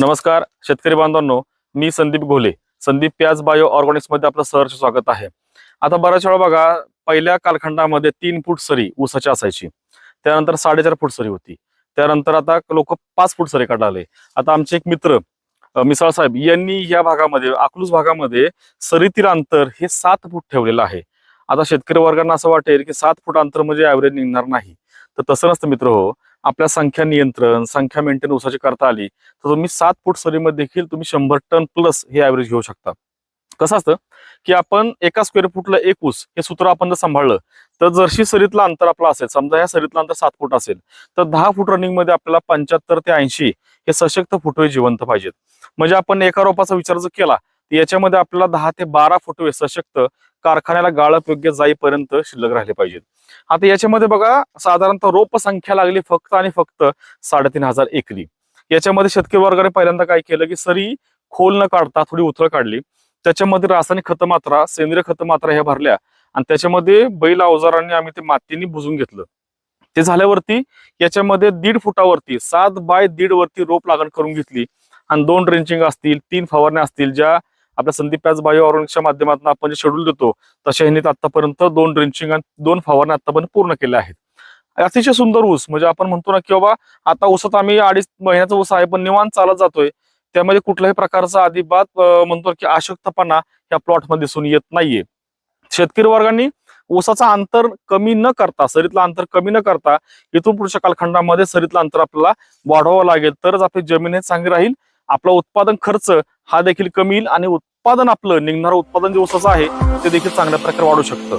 नमस्कार शेतकरी बांधवांनो मी संदीप घोले. संदीप प्याज बायो ऑर्गॅनिक्समध्ये आपलं सहर्ष स्वागत आहे. आता बऱ्याच वेळा बघा पहिल्या कालखंडामध्ये तीन फूट सरी ऊसाची असायची. त्यानंतर साडेचार फूट सरी होती. त्यानंतर आता लोक पाच फूट सरी काढाले. आता आमचे एक मित्र मिसाळ साहेब यांनी या भागामध्ये अकलूस भागामध्ये सरीतील अंतर हे सात फूट ठेवलेलं आहे. आता शेतकरी वर्गांना असं वाटेल की सात फूट अंतर म्हणजे ऍव्हरेज निघणार नाही. तर तसं नसतं मित्र हो. आपल्या संख्या नियंत्रण संख्या मेंटेन ऊसाची करता आली तर तुम्ही सात फूट सरीमध्ये देखील तुम्ही शंभर टन प्लस हे ॲव्हरेज घेऊ शकता. कसं असतं की आपण एका स्क्वेअर फुटला एक ऊस हे सूत्र आपण जर सांभाळलं तर जर्शी सरीतलं अंतर आपलं असेल समजा या सरीतला अंतर सात फूट असेल तर दहा फूट रनिंगमध्ये आपल्याला पंच्याहत्तर ते ऐंशी हे सशक्त फुटवे जिवंत पाहिजेत. म्हणजे आपण एका रोपाचा विचार जर केला तर याच्यामध्ये आपल्याला दहा ते बारा फुटवे सशक्त कारखान्याला गाळप योग्य जाईपर्यंत शिल्लक राहिले पाहिजेत. आता याच्यामध्ये बघा साधारणतः रोप संख्या लागली फक्त आणि फक्त साडेतीन हजार एकरी. याच्यामध्ये शेतकरी वर्गाने पहिल्यांदा काय केलं की सरी खोल न काढता थोडी उथळ काढली. त्याच्यामध्ये रासायनिक खत मात्रा सेंद्रिय खत मात्रा ह्या भरल्या आणि त्याच्यामध्ये बैल अवजारांनी आम्ही ते मातीने बुजून घेतलं. ते झाल्यावरती याच्यामध्ये दीड फुटावरती सात बाय दीड वरती रोप लागण करून घेतली. आणि दोन ड्रेंचिंग असतील तीन फवारण्या असतील ज्या आपल्या संदीप पॅच बायो ऑर्गॅनिकच्या माध्यमातून आपण जे शेड्यूल देतो तशा ह्यांनी आतापर्यंत दोन ड्रेंचिंग आणि दोन फवारण्या आतापर्यंत पूर्ण केल्या आहेत. अतिशय सुंदर ऊस म्हणजे आपण म्हणतो ना की बाबा आता ऊसात आम्ही अडीच महिन्याचा ऊस आहे पण निवांत चालत जातोय. त्यामध्ये कुठल्याही प्रकारचा अजिबात म्हणतो की आशक्तपणा या प्लॉटमध्ये दिसून येत नाहीये. शेतकरी वर्गांनी ऊसाचा अंतर कमी न करता सरीतलं अंतर कमी न करता इथून पुढच्या कालखंडामध्ये सरीतलं अंतर आपल्याला वाढवावं लागेल. तरच आपली जमीन हे चांगली राहील आपला उत्पादन खर्च हा देखील कमी येईल आणि उत्पादन आपलं निघणारं उत्पादन जे ऊसाचं आहे ते देखील चांगल्या प्रकारे वाढू शकतं.